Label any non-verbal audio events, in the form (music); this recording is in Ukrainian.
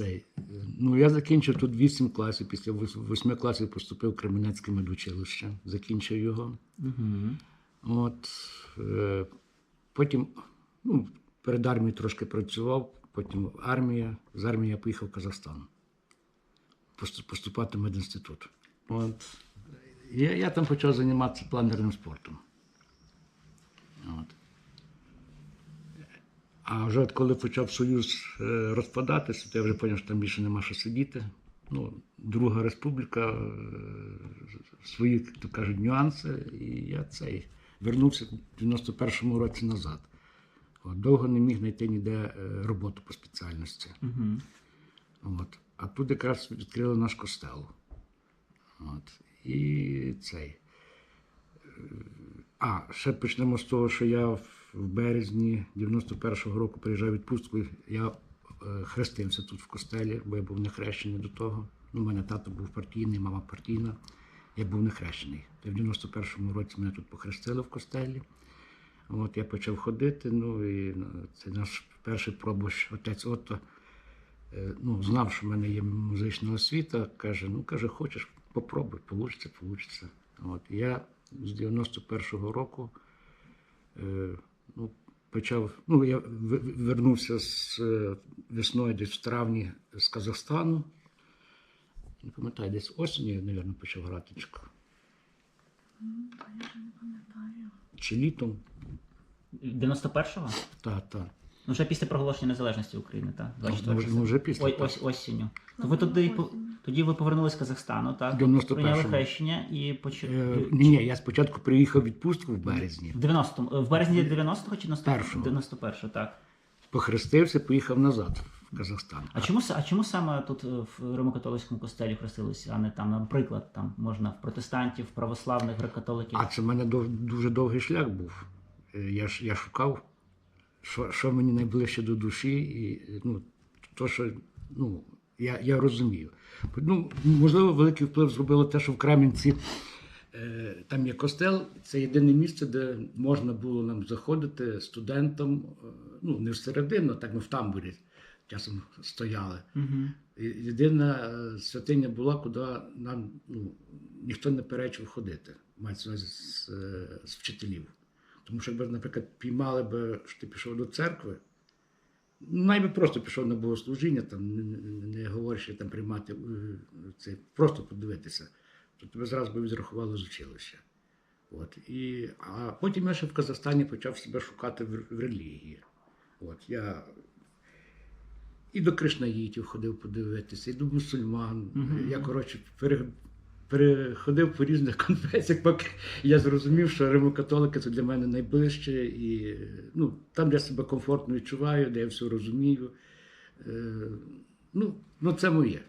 Е, Ну, я закінчив тут 8 класів. Після 8 класів поступив в Кременецьке медучилище. Закінчив його. Угу. От, е, потім ну, перед армією трошки працював, потім армія. З армії я поїхав в Казахстан поступати в медінститут. От. Я, я там почав займатися планерним спортом. От. А вже от коли почав Союз е, розпадатися, то я вже зрозумів, що там більше нема що сидіти. Ну, Друга республіка, е, свої, як то кажуть, нюанси, і я цей вернувся в 91-му році назад. От, довго не міг знайти ніде е, роботу по спеціальності. Угу. От. А тут якраз відкрили наш костел. От. І цей. А, ще почнемо з того, що я в березні 91-го року приїжджав відпустку. Я е, хрестився тут в костелі, бо я був не хрещений до того. Ну, у мене тато був партійний, мама партійна. Я був не хрещений. В 91-му році мене тут похрестили в костелі. От я почав ходити. Ну і ну, це наш перший пробуш, отець Отто е, ну, знав, що в мене є музична освіта, каже: ну каже, хочеш, попробуй, получиться, получиться. От я з 91-го року е, ну, почав. Ну, я вернувся з е, весною десь в травні з Казахстану. Не пам'ятаю, десь осінню я, мабуть, почав грати. Чи, я вже не пам'ятаю. чи літом. 91-го? Та, та. Ну, вже після проголошення незалежності України, так? 24 Може, може після. Ой, ось осінню. То Ну, ви туди, осінню. по- тоді ви повернулись з Казахстану, так? 91-му. Прийняли хрещення і Е, почали. ні, ні, я спочатку приїхав в відпустку в березні. В 90-му. В березні 90-го чи 91-го? 91-го, так. Похрестився, поїхав назад в Казахстан. А чому, а чому саме тут е, в Римокатолицькому костелі хрестилися, а не там, наприклад, там можна в протестантів, православних, греко-католиків? А це в мене дов- дуже довгий шлях був. Е, Я, ж- я шукав, що, що мені найближче до душі, і ну, то, що ну, я, я розумію. Ну, можливо, великий вплив зробило те, що в Кремінці е, там є костел, це єдине місце, де можна було нам заходити студентам, е, ну, не всередину, так ми в тамбурі часом стояли. Угу. Єдина е, святиня була, куди нам ну, ніхто не перечив ходити, мається увазі з, е, з вчителів. Тому що, якби, наприклад, піймали би, що ти пішов до церкви, найби просто пішов на богослужіння, там, не, говорячи там приймати е, це, просто подивитися, то тебе зразу би відрахували з училища. От. І, а потім я ще в Казахстані почав себе шукати в, в релігії. От. Я і до кришнаїтів ходив подивитися, і до мусульман. Мгм. Я, коротше, пере, переходив по різних (laughs) конфесіях, поки я зрозумів, що римокатолики це для мене найближче, і ну, там, я себе комфортно відчуваю, де я все розумію. Е, ну, ну, це моє.